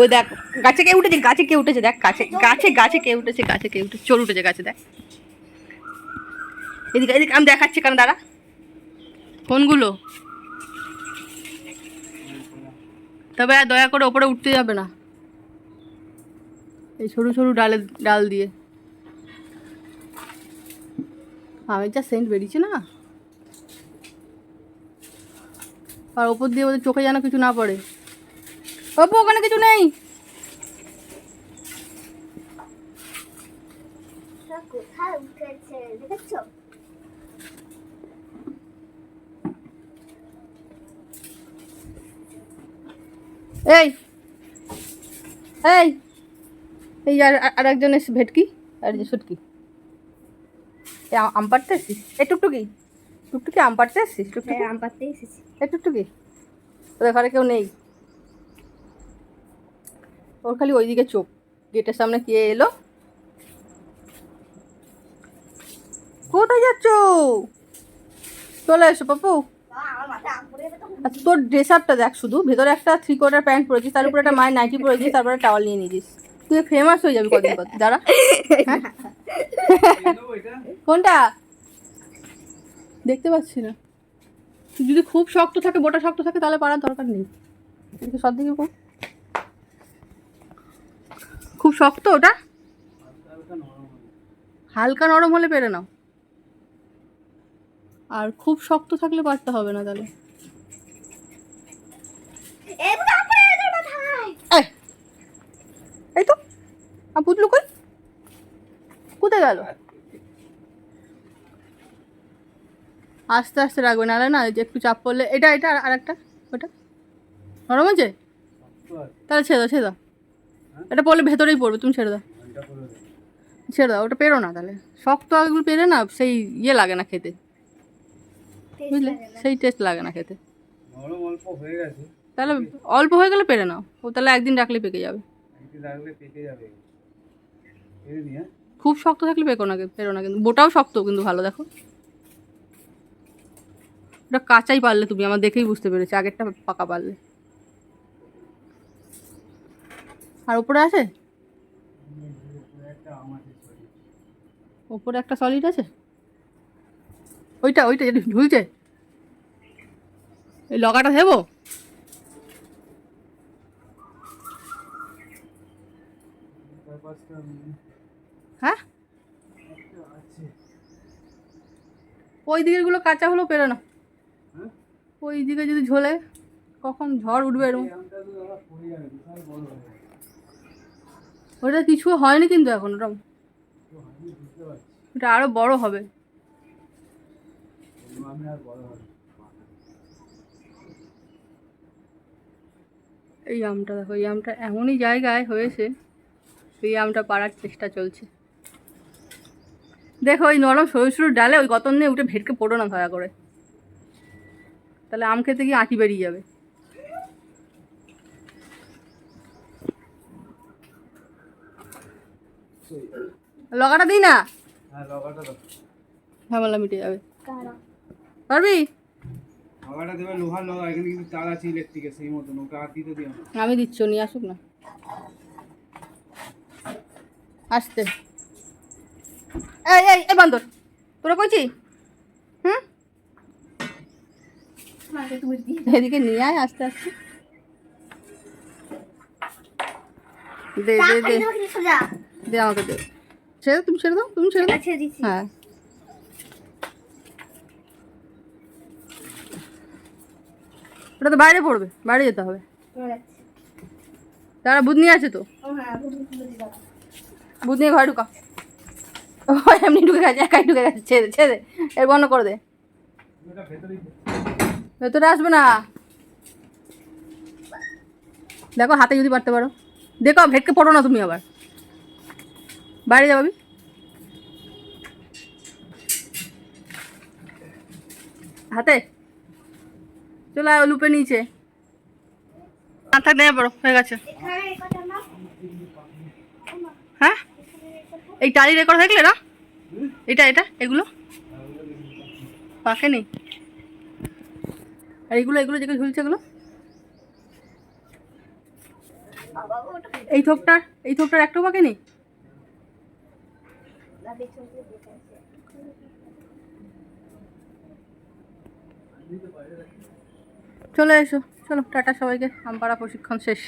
ওই দেখ, গাছে কে উঠেছে, গাছে কে উঠেছে, দেখ, গাছে গাছে গাছে কে উঠেছে, গাছে কে উঠেছে চোর উঠেছে গাছে, দেখ। এদিকে এদিকে, আমি দেখাচ্ছি কারণ দাঁড়া। কোনগুলো তবে আর দয়া করে ওপরে উঠতে যাবে না। এই সরু সরু ডালে, ডাল দিয়ে। আমের যা সেন্ট বেরিয়েছে না। আর ওপর দিয়ে ওদের চোখে যেন কিছু না পড়ে। অপু ওখানে কিছু নেই। কোথায় উঠেছে দেখেছ? এই এই এই আর আর একজন এসে ভেটকি আর যে সুটকি। এ আম পাড়তে এসছিস? এ টুকটুকি টুকটুকি আম পাড়তে এসছিস? টুকটুকি? হ্যাঁ আম পাড়তে এসেছি। এ টুকটুকি? ওদের ঘরে কেউ নেই? ওর খালি ওইদিকে চোখ। গেটের সামনে কে এলো? কোথায় যাচ্ছ? চলে এসো পাপু। আচ্ছা তোর ড্রেস আপটা দেখ শুধু। ভেতরে একটা থ্রি কোয়ার্টার প্যান্ট পরেছিস, তার উপরে একটা মায়ের নাইটি পরেছিস, তারপরে টাওয়াল নিয়ে নিয়েছিস। তুই ফেমাস হয়ে যাবি কদিন পর। দাঁড়া। হ্যাঁ? কোনটা? দেখতে পাচ্ছি না। যদি খুব শক্ত থাকে বোটা শক্ত থাকে, তাহলে পারার দরকার নেই। সব দিকে কর। খুব শক্ত ওটা? হালকা নরম হলে পেরে নাও। আর খুব শক্ত থাকলে পারতে হবে না তাহলে। এই তো আ পুতলু কই? কোথায় গেল? আস্তে আস্তে রাখবে নাহলে না এই যে একটু চাপ পড়লে এটা এটা আর একটা ওটা। নরম আছে তাহলে ছেদ দাও এটা পড়লে ভেতরেই পড়বে তুমি ছেড়ে দাও। ছেড়ে দাও ওটা পেরো না তাহলে। শক্ত আগেগুলো পেরে না সেই ইয়ে লাগে না খেতে। বুঝলে? সেই টেস্ট লাগে না খেতে। নরম অল্প গেছে। তাহলে অল্প হয়ে গেলে পেরে নাও। ও তাহলে একদিন রাখলে পেকে যাবে। হ্যাঁ? খুব শক্ত থাকলে পেকো না পেরো না কিন্তু। বোটাও শক্ত কিন্তু ভালো দেখো। ওটা কাঁচাই পারলে তুমি আমার দেখেই বুঝতে পেরেছি আগেরটা পাকা পারলে। আর উপরে আছে। ওপরে একটা সলিড আছে? ওইটা ওইটা যেটা ঝুলছে এই লগাটা দেবো? হ্যাঁ? ওই দিকেরগুলো কাঁচা হলেও পেরো না হ্যাঁ ওই দিকে যদি ঝোলে, কখন ঝড় উঠবে এরকম এই আমটা তো আবার পড়ে যাবে বিশাল বড় হয়ে গেছে ওটা কিছু হয়নি কিন্তু এখন ওটা ওটা আর বড় হবে। এই আমটা দেখো, এই আমটা এমনই জায়গায় হয়েছে, এই আমটা পাড়ার চেষ্টা চলছে। দেখো ওই নরম সরু সরু ডালে ওই গতন নিয়ে উঠে ভেটকে পড়ো না ধরা করে। তাহলে আম খেতে গিয়ে আঁটি বেরিয়ে যাবে। লগাটা দিই না? হ্যাঁ লগাটা দাও। ঝামেলা মিটে যাবে। পারবি? লগাটা দেবে লোহার লগা এখানে কিন্তু তার আছে ইলেকট্রিকের সেই মতন ওটা আর দিতে দিও না। আমি দিচ্ছি নিয়ে আসুক না। আসতে। এই এই এই বান্দর তোরা কইছি হুম? তুমি এদিকে নিয়ে আয় আস্তে আস্তে। দে দে দে। দে আমাকে দে। ছেড়ে দাও, তুমি ছেড়ে দাও তুমি ছেড়ে দাও। আছে হ্যাঁ। ওটা তো বাইরে পড়বে বাইরে যেতে হবে। তারা বুধ নিয়ে আছে তো। বুধ নিয়ে ঘরে ঢুকা ও এমনি ঢুকে গেছে একাই ঢুকে গেছে। ছেড়ে ছেড়ে এর বন্ধ করে দে। ভেতরে আসবে না। দেখো হাতে যদি পারতে পারো। দেখো ভেটকে পড়ো না তুমি আবার। বাইরে যাবি হাতে। চলে আয় লুপে নিচে। মাথা নেমে পড়ো, হয়ে গেছে। হ্যাঁ? এই টালি রেকর্ড থাকলে না? এটা এটা, এগুলো? পাখে নেই আর এগুলো এগুলো যেগুলো ঝুলছে এগুলো? এই থোকটার এই থোকটার একটু বাকি নেই না পেছন দিয়ে বসে আছে চলে এসো চলো টাটা সবাইকে আমপাড়া প্রশিক্ষণ শেষ।